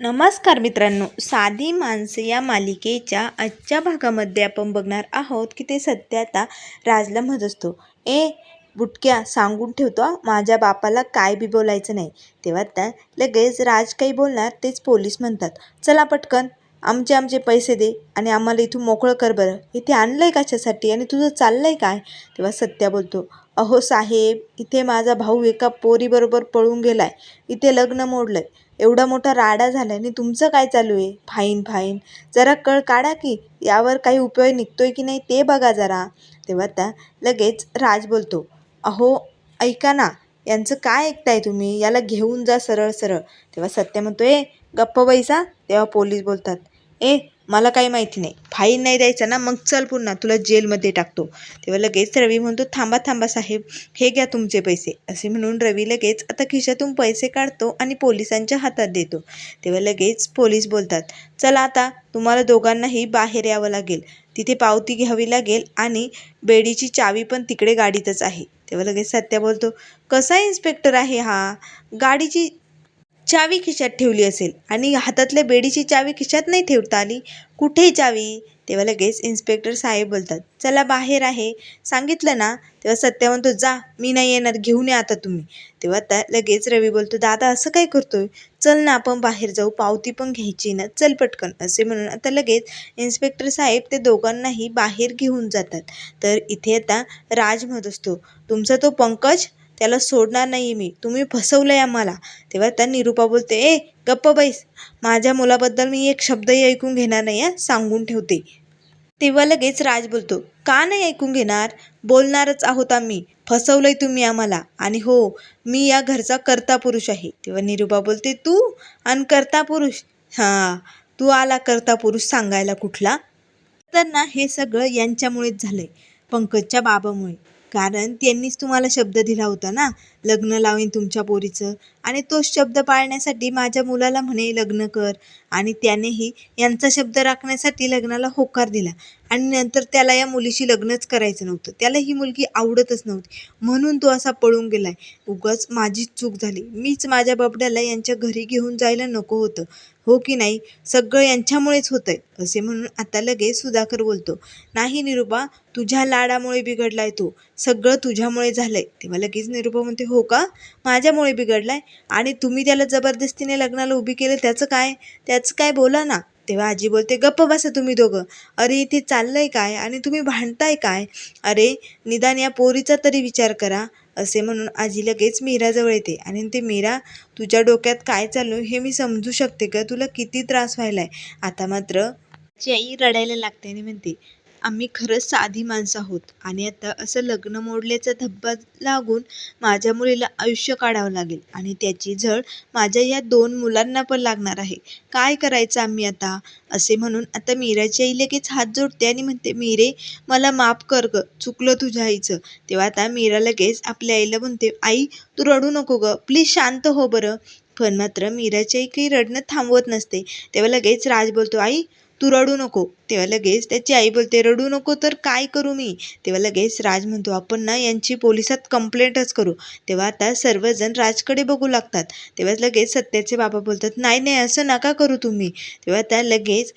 नमस्कार मित्रांनो साधी माणसं या मालिकेच्या आजच्या भागामध्ये आपण बघणार आहोत की ते सध्या आता राजला म्हणत असतो ए बुटक्या सांगून ठेवतो माझ्या बापाला काय बी बोलायचं नाही. तेव्हा त्या लगेच राज काही बोलणार तेच पोलीस म्हणतात. चला पटकन आमचे आमचे पैसे दे आणि आम्हाला इथून मोकळं कर बरं. इथे आणलं आहे कशासाठी आणि तुझं चाललं आहे काय? तेव्हा सत्या बोलतो अहो साहेब इथे माझा भाऊ एका पोरीबरोबर पळून गेला आहे इथे लग्न मोडलं आहे एवढा मोठा राडा झाला आणि तुमचं काय चालू आहे? Fine fine. जरा कळ काढा की यावर काही उपयोग निघतोय की नाही ते बघा जरा. तेव्हा त्या लगेच राज बोलतो अहो ऐका ना यांचं काय ऐकताय तुम्ही? याला घेऊन जा सरळ सरळ. तेव्हा सत्य म्हणतो ए गप्प बैसा. तेव्हा पोलीस बोलतात ए मला काही माहिती नाही. फाईन नाही द्यायचा ना मग चल पुन्हा तुला जेलमध्ये टाकतो. तेव्हा लगेच रवी म्हणतो थांबा थांबा साहेब हे घ्या तुमचे पैसे. असे म्हणून रवी लगेच आता खिशातून पैसे काढतो आणि पोलिसांच्या हातात देतो. तेव्हा लगेच पोलीस बोलतात चला आता तुम्हाला दोघांनाही बाहेर यावं लागेल. तिथे पावती घ्यावी लागेल आणि बेडीची चावी पण तिकडे गाडीतच आहे. तेव्हा लगेच सत्या बोलतो कसा इन्स्पेक्टर आहे हा? गाडीची चावी खिशात ठेवली असेल आणि हातातल्या बेडीची चावी खिशात नाही ठेवता आली. कुठे चावी? तेव्हा लगेच इन्स्पेक्टर साहेब बोलतात चला बाहेर आहे. सांगितलं ना तेव्हा सत्या म्हणतो जा मी नाही येणार घेऊन या आता तुम्ही. तेव्हा त्या लगेच रवी बोलतो दादा असं काय करतोय? चल ना आपण बाहेर जाऊ पावती पण घ्यायची ना चल पटकन. असे म्हणून आता लगेच इन्स्पेक्टर साहेब ते दोघांनाही बाहेर घेऊन जातात. तर इथे आता राज म्हणत असतो तुमचा तो पंकज त्याला सोडणार नाही मी. तुम्ही फसवलं आहे आम्हाला. तेव्हा त्या निरूपा बोलते ए गप्प बैस. माझ्या मुलाबद्दल मी एक शब्दही ऐकून घेणार नाही आहे सांगून ठेवते. तेव्हा लगेच राज बोलतो का नाही ऐकून घेणार? बोलणारच आहोत आम्ही. फसवलंय तुम्ही आम्हाला. आणि हो मी या घरचा कर्ता पुरुष आहे. तेव्हा निरूपा बोलते तू? आणि कर्ता पुरुष? हां तू आला कर्ता पुरुष सांगायला कुठला? तर ना हे सगळं यांच्यामुळेच झालंय पंकजच्या बाबामुळे. कारण त्यांनीच तुम्हाला शब्द दिला होता ना? लग्न लावीन तुमच्या पोरीचं. आणि तोच शब्द पाळण्यासाठी माझ्या मुलाला म्हणे लग्न कर. आणि त्यानेही यांचा शब्द राखण्यासाठी लग्नाला होकार दिला. आणि नंतर त्याला या मुलीशी लग्नच करायचं नव्हतं. त्याला ही मुलगी आवडतच नव्हती. म्हणून तो असा पळून गेलाय. उगाच माझीच चूक झाली. मीच माझ्या बाबड्याला यांच्या घरी घेऊन जायला नको होतं. हो की नाही? सगळं यांच्यामुळेच होतंय असे म्हणून आता लगेच सुधाकर बोलतो. नाही निरूपा तुझ्या लाडामुळे बिघडलाय तो. सगळं तुझ्यामुळे झालंय. तेव्हा लगेच निरूपा म्हणते हो का? माझ्यामुळे बिघडलाय? आणि तुम्ही त्याला जबरदस्तीने लग्नाला उभी केलं त्याचं काय? त्याचं काय बोला ना. तेव्हा आजी बोलते गप्प बसा तुम्ही दोघं. अरे इथे चाललंय काय? आणि तुम्ही भांडताय काय? अरे निदान या पोरीचा तरी विचार करा. असे म्हणून आजी लगेच मीराजवळ येते. आणि ते मीरा तुझ्या डोक्यात काय चालू हे मी समजू शकते का? तुला किती त्रास व्हायला आहे आता मात्र आजी आई रडायला लागते आणि म्हणते आम्ही खरंच साधी माणसं आहोत. आणि आता असं लग्न मोडल्याचा धब्बा लागून माझ्या मुलीला आयुष्य काढावं लागेल. आणि त्याची झळ माझ्या या दोन मुलांना पण लागणार आहे. काय करायचं आम्ही आता? असे म्हणून आता मीराची आई लगेच हात जोडते आणि म्हणते मीरे मला माफ कर ग. चुकलं तुझ्या आईचं. तेव्हा आता मीरा लगेच आपल्या आईला म्हणते आई तू रडू नको ग. प्लीज शांत हो बरं. पण मात्र मीराची आई काही रडणं थांबवत नसते. तेव्हा लगेच राज बोलतो आई तू रडू नको. तेव्हा लगेच त्याची आई बोलते रडू नको तर काय करू मी? तेव्हा लगेच राज म्हणतो आपण ना यांची पोलिसात कंप्लेंटच करू. तेव्हा आता सर्वजण राजकडे बघू लागतात. तेव्हाच लगेच सत्याचे बाबा बोलतात नाही नाही असं नका करू तुम्ही. तेव्हा त्या लगेच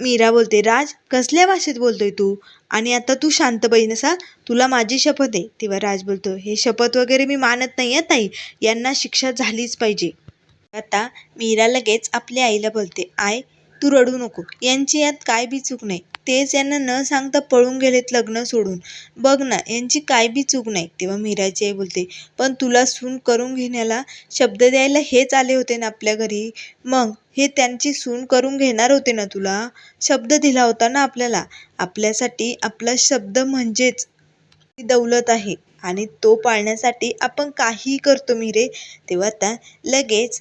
मीरा बोलते राज कसल्या भाषेत बोलतोय तू? आणि आता तू शांत बहीणसा तुला माझी शपथ आहे. तेव्हा राज बोलतो हे शपथ वगैरे मी मानत नाही आहे ताई. यांना शिक्षा झालीच पाहिजे. आता मीरा लगेच आपल्या आईला बोलते आय तू रडू नको. यांची यात काय बी चूक नाही. तेच यांना न सांगता पळून गेलेत लग्न सोडून. बघ ना यांची काय बी चूक नाही. तेव्हा मीराची आई बोलते पण तुला सून करून घेण्याला शब्द द्यायला हेच आले होते ना आपल्या घरी? मग हे त्यांची सून करून घेणार होते ना तुला? शब्द दिला होता ना आपल्याला? आपल्यासाठी आपला शब्द म्हणजेच दौलत आहे. आणि तो पाळण्यासाठी आपण काहीही करतो मिरे. तेव्हा आता लगेच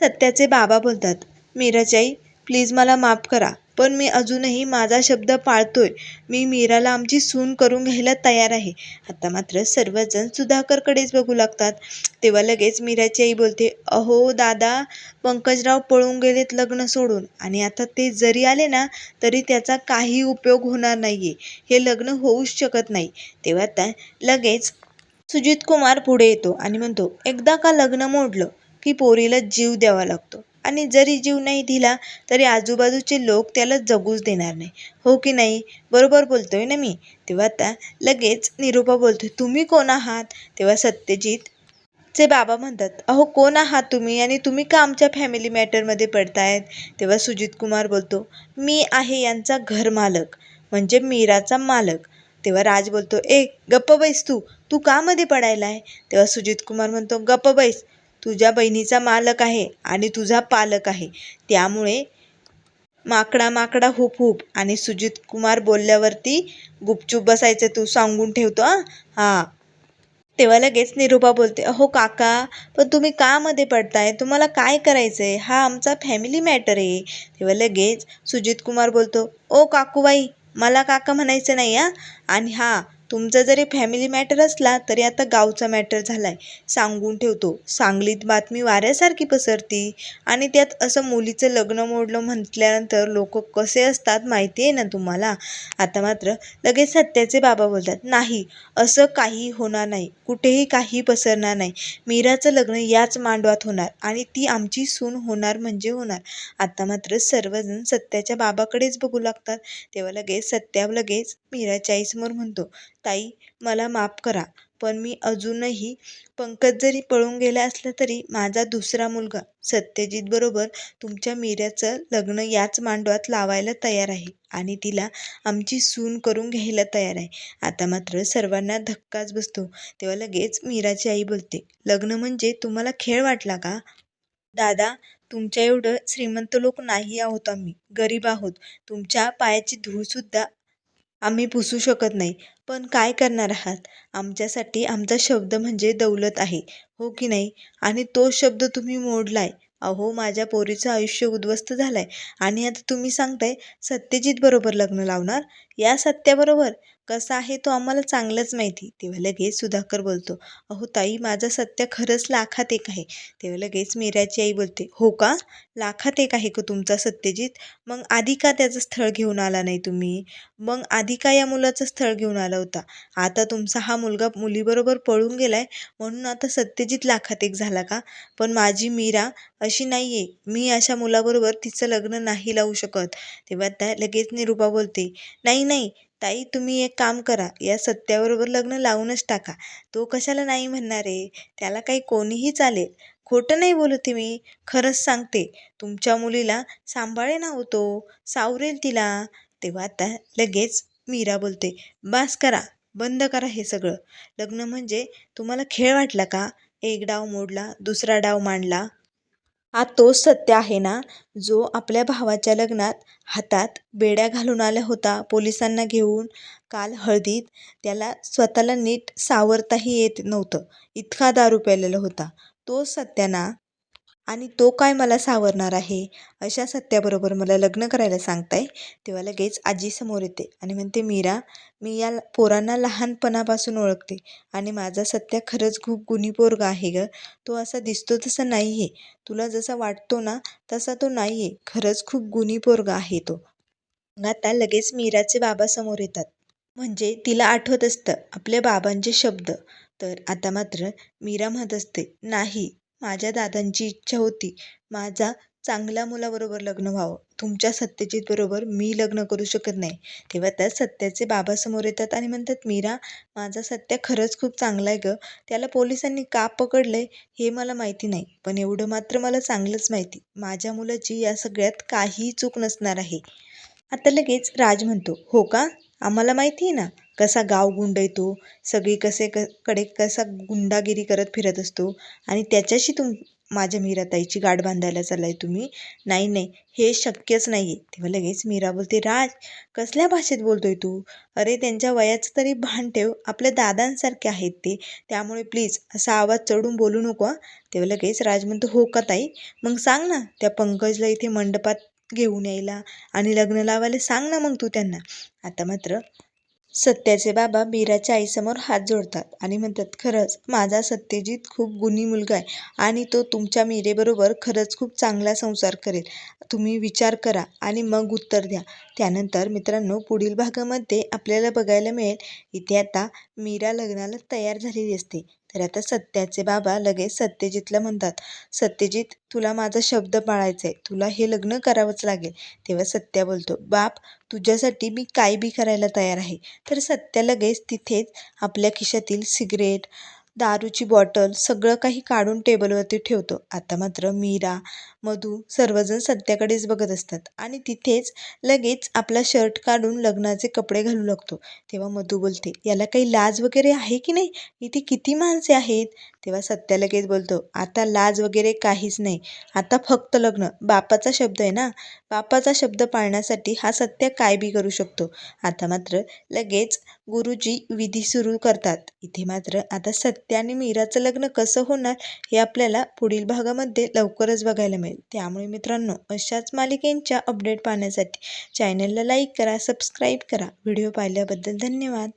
सत्याचे बाबा बोलतात मीराची आई प्लीज मला माफ करा पण मी अजूनही माझा शब्द पाळतोय. मी मीराला आमची सून करून घ्यायला तयार आहे. आता मात्र सर्वजण सुधाकरकडेच बघू लागतात. तेव्हा लगेच मीराची आई बोलते अहो दादा पंकजराव पळून गेलेत लग्न सोडून. आणि आता ते जरी आले ना तरी त्याचा काही उपयोग होणार नाही हे लग्न होऊच शकत नाही. तेव्हा त्या लगेच सुजित कुमार पुढे येतो आणि म्हणतो एकदा का लग्न मोडलं की पोरीला जीव द्यावा लागतो. आणि जरी जीव नाही दिला तरी आजूबाजूचे लोक त्याला जगूच देणार नाही. हो की नाही? बरोबर बोलतोय ना मी? तेव्हा आता लगेच निरूपा बोलतोय तुम्ही कोण आहात? तेव्हा सत्यजित चे बाबा म्हणतात अहो कोण आहात तुम्ही आणि तुम्ही का आमच्या फॅमिली मॅटरमध्ये पडतायत? तेव्हा सुजित कुमार बोलतो मी आहे यांचा घर मालक म्हणजे मीराचा मालक. तेव्हा राज बोलतो ए गप्प बैस तू तू कामध्ये पडायला आहे तेव्हा सुजित कुमार म्हणतो गप्प बैस तुझ्या बहिणीचा मालक आहे आणि तुझा पालक आहे. त्यामुळे माकडा माकडा हुप हुप आणि सुजित कुमार बोलल्यावरती गुपचूप बसायचं. तू सांगून ठेवतो हां? हां. तेव्हा लगेच निरूपा बोलते अहो काका पण तुम्ही का मध्ये पडताय? तुम्हाला काय करायचं आहे हा आमचा फॅमिली मॅटर आहे. तेव्हा लगेच सुजित कुमार बोलतो ओ काकूबाई मला काका म्हणायचं नाही हा? आणि हां तुमचा जरी फॅमिली मॅटर असला तरी आता गावचा मॅटर झाला आहे सांगून ठेवतो. सांगलीत बातमी वाऱ्यासारखी पसरती आणि त्यात असं मुलीचं लग्न मोडलं म्हटल्यानंतर लोक कसे असतात माहिती आहे ना तुम्हाला? आता मात्र लगेच सत्याचे बाबा बोलतात नाही असं काही होणार नाही. कुठेही काही पसरणार नाही. मीराचं लग्न याच मांडवात होणार आणि ती आमची सून होणार म्हणजे होणार. आता मात्र सर्वजण सत्याच्या बाबाकडेच बघू लागतात. तेव्हा लगेच सत्या लगेच मीराच्या आईसमोर म्हणतो ताई मला माफ करा पण मी अजूनही पंकज जरी पळून गेला असला तरी माझा दुसरा मुलगा सत्यजितबरोबर तुमच्या मीराचं लग्न याच मांडवात लावायला तयार आहे आणि तिला आमची सून करून घ्यायला तयार आहे. आता मात्र सर्वांना धक्काच बसतो. तेव्हा लगेच मीराची आई बोलते लग्न म्हणजे तुम्हाला खेळ वाटला का? दादा तुमच्या एवढं श्रीमंत लोक नाही आहोत आम्ही. गरीब आहोत. तुमच्या पायाची धूळसुद्धा आम्ही पुसू शकत नाही. पण काय करणार आहात? आमच्यासाठी आमचा शब्द म्हणजे दौलत आहे हो की नाही? आणि तो शब्द तुम्ही मोडलाय. अहो माझ्या पोरीचं आयुष्य उद्ध्वस्त झालंय. आणि आता तुम्ही सांगताय सत्यजित बरोबर लग्न लावणार? या सत्याबरोबर? कसा आहे तो आम्हाला चांगलंच माहिती. तेव्हा लगेच सुधाकर बोलतो अहो ताई माझा सत्य खरंच लाखात एक आहे. तेव्हा लगेच मीराची आई बोलते हो का? लाखात एक आहे का तुमचा सत्यजित? मग आधी का त्याचं स्थळ घेऊन आला नाही तुम्ही? मग आधी का या मुलाचं स्थळ घेऊन आला होता? आता तुमचा हा मुलगा मुलीबरोबर पळून गेलाय म्हणून आता सत्यजित लाखात एक झाला का? पण माझी मीरा अशी नाही आहे मी अशा मुलाबरोबर तिचं लग्न नाही लावू शकत. तेव्हा त्या लगेच निरूपा बोलते नाही नाही ताई तुम्ही एक काम करा. या सत्याबरोबर लग्न लावूनच टाका. तो कशाला नाही म्हणणार आहे? त्याला काही कोणीही चालेल. खोटं नाही बोलते मी. खरंच सांगते. तुमच्या मुलीला सांभाळे ना होतो सावरेल तिला. तेव्हा आता लगेच मीरा बोलते बास करा. बंद करा हे सगळं. लग्न म्हणजे तुम्हाला खेळ वाटला का? एक डाव मोडला दुसरा डाव मांडला. हा तोच सत्य आहे ना जो आपल्या भावाच्या लग्नात हातात बेड्या घालून आला होता पोलिसांना घेऊन. काल हळदीत त्याला स्वतःला नीट सावरताही येत नव्हतं. इतका दारू प्यालेला होता. तो सत्या ना आणि तो काय मला सावरणार आहे? अशा सत्याबरोबर मला लग्न करायला सांगताय. तेव्हा लगेच आजी समोर येते आणि म्हणते मीरा मी या पोरांना लहानपणापासून ओळखते आणि माझा सत्या खरंच खूप गुणी पोरगा आहे ग. तो असा दिसतो तसा नाही आहे तुला जसा वाटतो ना तसा तो नाही आहे खरंच खूप गुणी पोरगा आहे तो. मग आता लगेच मीराचे बाबा समोर येतात. म्हणजे तिला आठवत असतं आपल्या बाबांचे शब्द. तर आता मात्र मीरा म्हणत असते नाही माझ्या दादांची इच्छा होती माझा चांगल्या मुलाबरोबर लग्न व्हावं. तुमच्या सत्यजित बरोबर मी लग्न करू शकत नाही. तेव्हा त्या सत्याचे बाबा समोर येतात आणि म्हणतात मीरा माझा सत्य खरंच खूप चांगला आहे गं. त्याला पोलिसांनी का पकडलं आहे हे मला माहिती नाही पण एवढं मात्र मला चांगलंच माहिती. माझ्या मुलाची या सगळ्यात काहीही चूक नसणार आहे. आता लगेच राज म्हणतो हो का? आम्हाला माहिती आहे ना? कसा गाव गुंडयतो सगळी कसे क कडे कसा गुंडागिरी करत फिरत असतो आणि त्याच्याशी तुम माझ्या मीराताईची गाठ बांधायला चाललाय तुम्ही? नाही नाही हे शक्यच नाही आहे तेव्हा लगेच मीरा बोलते राज कसल्या भाषेत बोलतोय तू? अरे त्यांच्या वयाचं तरी भान ठेव. आपल्या दादांसारखे आहेत ते. त्यामुळे प्लीज असा आवाज चढून बोलू नको तेव्हा लगेच राज म्हणतो हो का ताई? मग सांग ना त्या पंकजला इथे मंडपात घेऊन यायला आणि लग्न लावायला सांग ना मग तू त्यांना. आता मात्र सत्याचे बाबा मीराच्या आईसमोर हात जोडतात आणि म्हणतात खरंच माझा सत्यजित खूप गुणी मुलगा आहे आणि तो तुमच्या मीरेबरोबर खरंच खूप चांगला संसार करेल. तुम्ही विचार करा आणि मग उत्तर द्या. त्यानंतर मित्रांनो पुढील भागामध्ये आपल्याला बघायला मिळेल इथे आता मीरा लग्नाला तयार झालेली असते. तर आता सत्याचे बाबा लगेच सत्यजितला म्हणतात सत्यजित तुला माझा शब्द पाळायचा आहे तुला हे लग्न करावंच लागेल. तेव्हा सत्या बोलतो बाप तुझ्यासाठी मी काय बी करायला तयार आहे? तर सत्या लगेच तिथेच आपल्या खिशातील सिगरेट दारूची बॉटल सगळं काही काढून टेबलवरती ठेवतो. आता मात्र मीरा मधू सर्वजण सत्याकडेच बघत असतात आणि तिथेच लगेच आपला शर्ट काढून लग्नाचे कपडे घालू लागतो. तेव्हा मधू बोलते याला काही लाज वगैरे आहे की नाही? इथे किती माणसे आहेत? तेव्हा सत्या लगेच बोलतो आता लाज वगैरे काहीच नाही. आता फक्त लग्न. बापाचा शब्द आहे ना? बापाचा शब्द पाळण्यासाठी हा सत्य काय बी करू शकतो? आता मात्र लगेच गुरुजी विधी सुरू करतात. इथे मात्र आता सत्य त्याने मीराचं लग्न कसं होणार हे आपल्याला पुढील भागामध्ये लवकरच बघायला मिळेल. त्यामुळे मित्रांनो अशाच मालिकेंच्या अपडेट पाहण्यासाठी चॅनलला लाईक करा सबस्क्राईब करा. व्हिडिओ पाहिल्याबद्दल धन्यवाद.